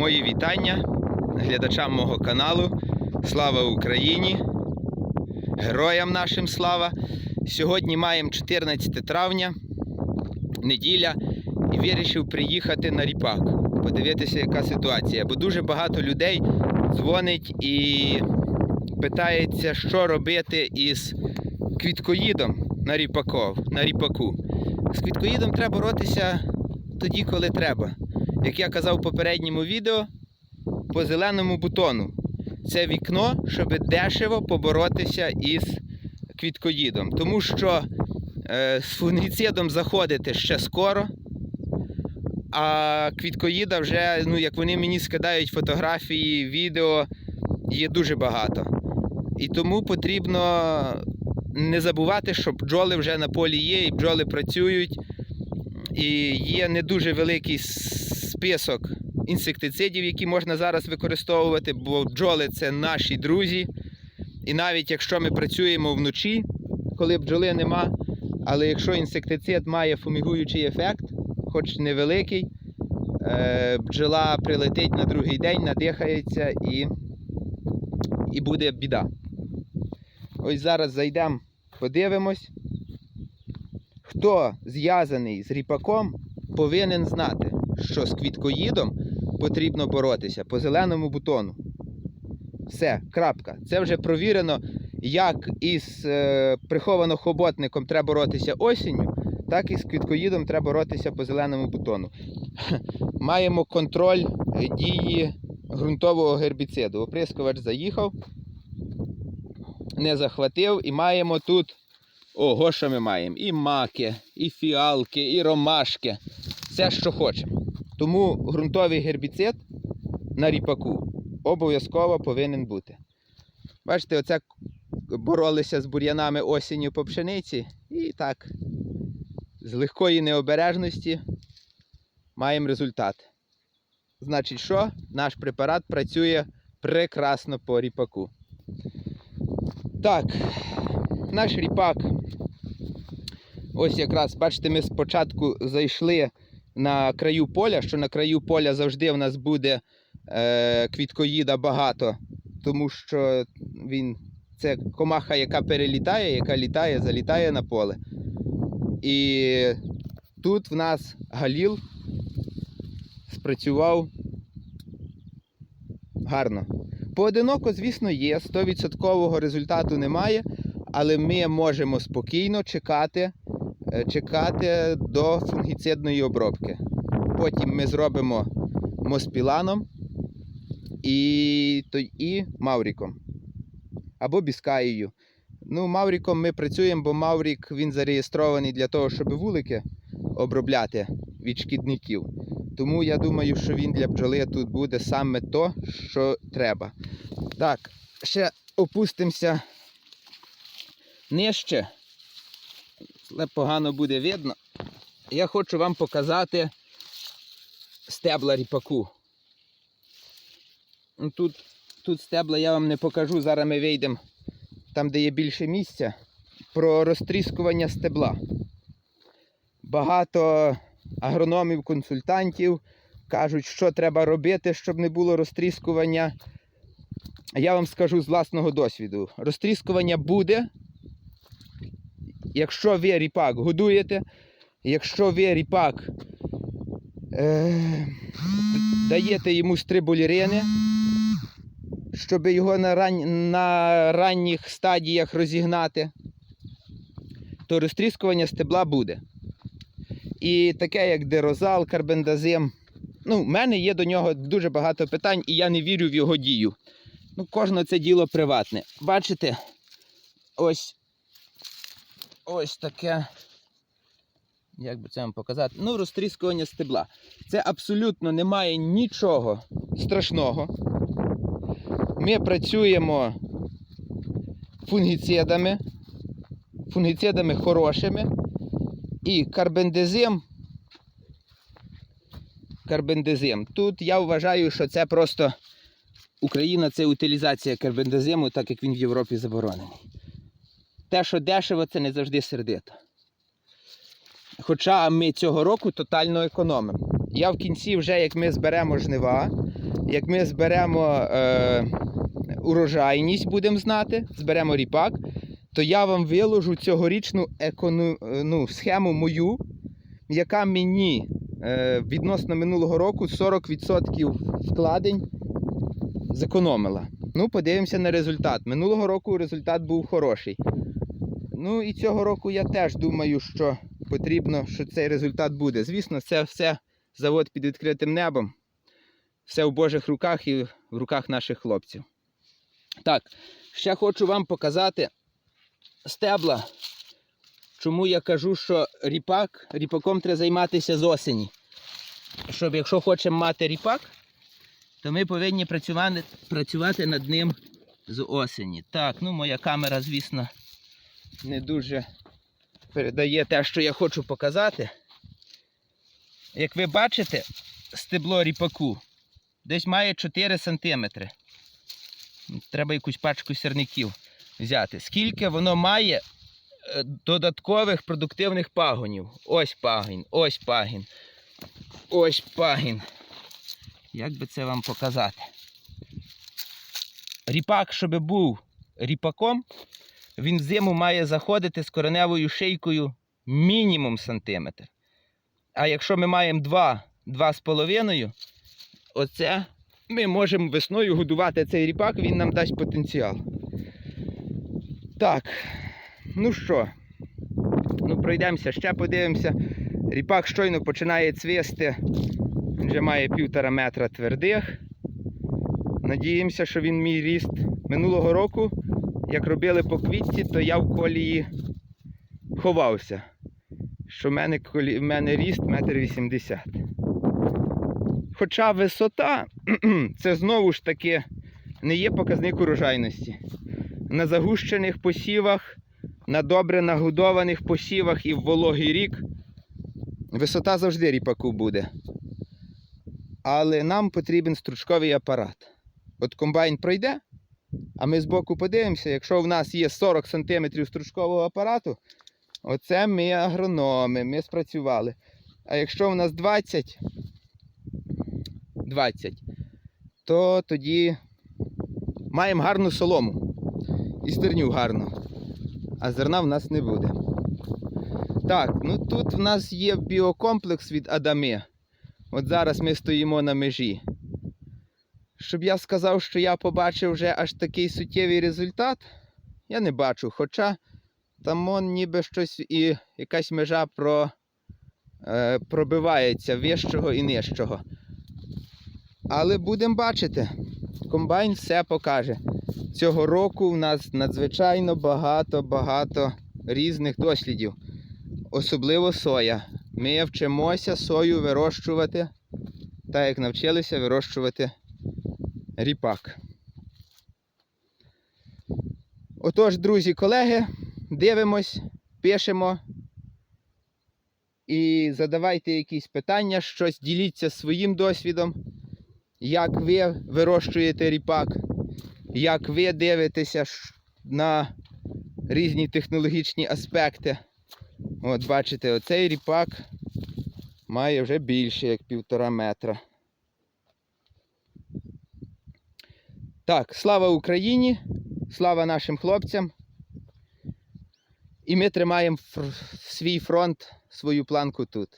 Мої вітання глядачам мого каналу. Слава Україні! Героям нашим слава! Сьогодні маємо 14 травня, неділя, і вирішив приїхати на ріпак, подивитися, яка ситуація. Бо дуже багато людей дзвонить і питається, що робити із квіткоїдом на, ріпаков, на ріпаку. З квіткоїдом треба боротися тоді, коли треба. Як я казав в попередньому відео, по зеленому бутону. Це вікно, щоб дешево поборотися із квіткоїдом. Тому що е, з фунгіцидом заходити ще скоро, а квіткоїда вже, ну, як вони мені скидають фотографії, відео, є дуже багато. І тому потрібно не забувати, що бджоли вже на полі є, і бджоли працюють. І є не дуже великий список інсектицидів, які можна зараз використовувати, бо бджоли це наші друзі. І навіть якщо ми працюємо вночі, коли бджоли нема, але якщо інсектицид має фумігуючий ефект, хоч невеликий, е, бджола прилетить на другий день, надихається і, і буде біда. Ось зараз зайдемо, подивимось. Хто зв'язаний з ріпаком, повинен знати, що з квіткоїдом потрібно боротися по зеленому бутону. Все, крапка. Це вже провірено, як із е, приховано-хоботником треба боротися осінню, так і з квіткоїдом треба боротися по зеленому бутону. Маємо контроль дії ґрунтового гербіциду. Оприскувач заїхав, не захватив, і маємо тут Ого, що ми маємо? І маки, і фіалки, і ромашки. Все, що хочемо. Тому ґрунтовий гербіцид на ріпаку обов'язково повинен бути. Бачите, оце боролися з бур'янами осінню по пшениці. І так, з легкої необережності маємо результат. Значить, що? Наш препарат працює прекрасно по ріпаку. Так, наш ріпак. Ось якраз, бачите, ми спочатку зайшли на краю поля, що на краю поля завжди в нас буде е, квіткоїда багато, тому що він це комаха, яка перелітає, яка літає, залітає на поле. І тут в нас галіл спрацював гарно. Поодиноко, звісно, є, 100% результату немає, але ми можемо спокійно чекати, чекати до фунгіцидної обробки. Потім ми зробимо моспіланом і, і мавріком. Або біскаєю. Ну, мавріком ми працюємо, бо маврік він зареєстрований для того, щоб вулики обробляти від шкідників. Тому я думаю, що він для бджоли тут буде саме то, що треба. Так, ще опустимося нижче. Але погано буде видно. Я хочу вам показати стебла ріпаку. Ну, Тут, тут стебла я вам не покажу. Зараз ми вийдемо там, де є більше місця. Про розтріскування стебла. Багато агрономів, консультантів кажуть, що треба робити, щоб не було розтріскування. Я вам скажу з власного досвіду. Розтріскування буде, якщо ви ріпак годуєте, якщо ви ріпак е, даєте йому стрибулірини, щоб його на, ран... на ранніх стадіях розігнати, то розтріскування стебла буде. І таке, як дерозал, карбендазим. Ну, в мене є до нього дуже багато питань, і я не вірю в його дію. Ну, кожне це діло приватне. Бачите, ось ось таке. Як би це вам показати? Ну, розтріскування стебла. Це абсолютно немає нічого страшного. Ми працюємо фунгіцидами, фунгіцидами хорошими. І карбендезим. Карбендезим. Тут я вважаю, що це просто Україна це утилізація карбендезиму, так як він в Європі заборонений. Те, що дешево, це не завжди сердито. Хоча ми цього року тотально економимо. я в кінці, вже як ми зберемо жнива, як ми зберемо е, урожайність, будемо знати, зберемо ріпак, то я вам виложу цьогорічну екону, ну, схему мою, яка мені е, відносно минулого року 40% вкладень зекономила. Ну, подивимося на результат. Минулого року результат був хороший. Ну і цього року я теж думаю, що потрібно, що цей результат буде. Звісно, це все завод під відкритим небом. Все в Божих руках і в руках наших хлопців. Так, ще хочу вам показати стебла. Чому я кажу, що ріпак, ріпаком треба займатися з осені. Щоб якщо хочемо мати ріпак, то ми повинні працювати, працювати над ним з осені. Так, ну моя камера, звісно, не дуже передає те, що я хочу показати. Як ви бачите, стебло ріпаку десь має 4 см. Треба якусь пачку сірників взяти. Скільки воно має е, додаткових продуктивних пагонів. Ось пагін, ось пагін, ось пагін. Як би це вам показати? Ріпак, щоб був ріпаком, він взиму має заходити з кореневою шийкою мінімум сантиметр. А якщо ми маємо 2, 2,5, оце ми можемо весною годувати цей ріпак, він нам дасть потенціал. Так, ну що, ну пройдемося, ще подивимося. Ріпак щойно починає цвісти. Він вже має півтора метра твердих. Надіємося, що він мій ріст минулого року. Як робили по квітці, то я в колії ховався. Що в мене, колі... в мене ріст метр вісімдесят. Хоча висота це знову ж таки не є показник урожайності. На загущених посівах, на добре нагодованих посівах і в вологий рік висота завжди ріпаку буде. Але нам потрібен стручковий апарат. От комбайн пройде, а ми збоку подивимося, якщо в нас є 40 см стручкового апарату, оце ми агрономи, ми спрацювали. А якщо в нас 20, 20, то тоді маємо гарну солому і стерню гарну. А зерна в нас не буде. Так, ну тут в нас є біокомплекс від Адами. От зараз ми стоїмо на межі. Щоб я сказав, що я побачив вже аж такий суттєвий результат, я не бачу. Хоча там он ніби щось і якась межа про, е, пробивається вищого і нижчого. Але будемо бачити, комбайн все покаже. Цього року в нас надзвичайно багато-багато різних дослідів. Особливо соя. Ми вчимося сою вирощувати, так як навчилися вирощувати ріпак. Отож, друзі, колеги, дивимось, пишемо і задавайте якісь питання, щось діліться своїм досвідом, як ви вирощуєте ріпак, як ви дивитеся на різні технологічні аспекти. От бачите, оцей ріпак має вже більше, як півтора метра. Так, слава Україні, слава нашим хлопцям. І ми тримаємо свій фронт, свою планку тут.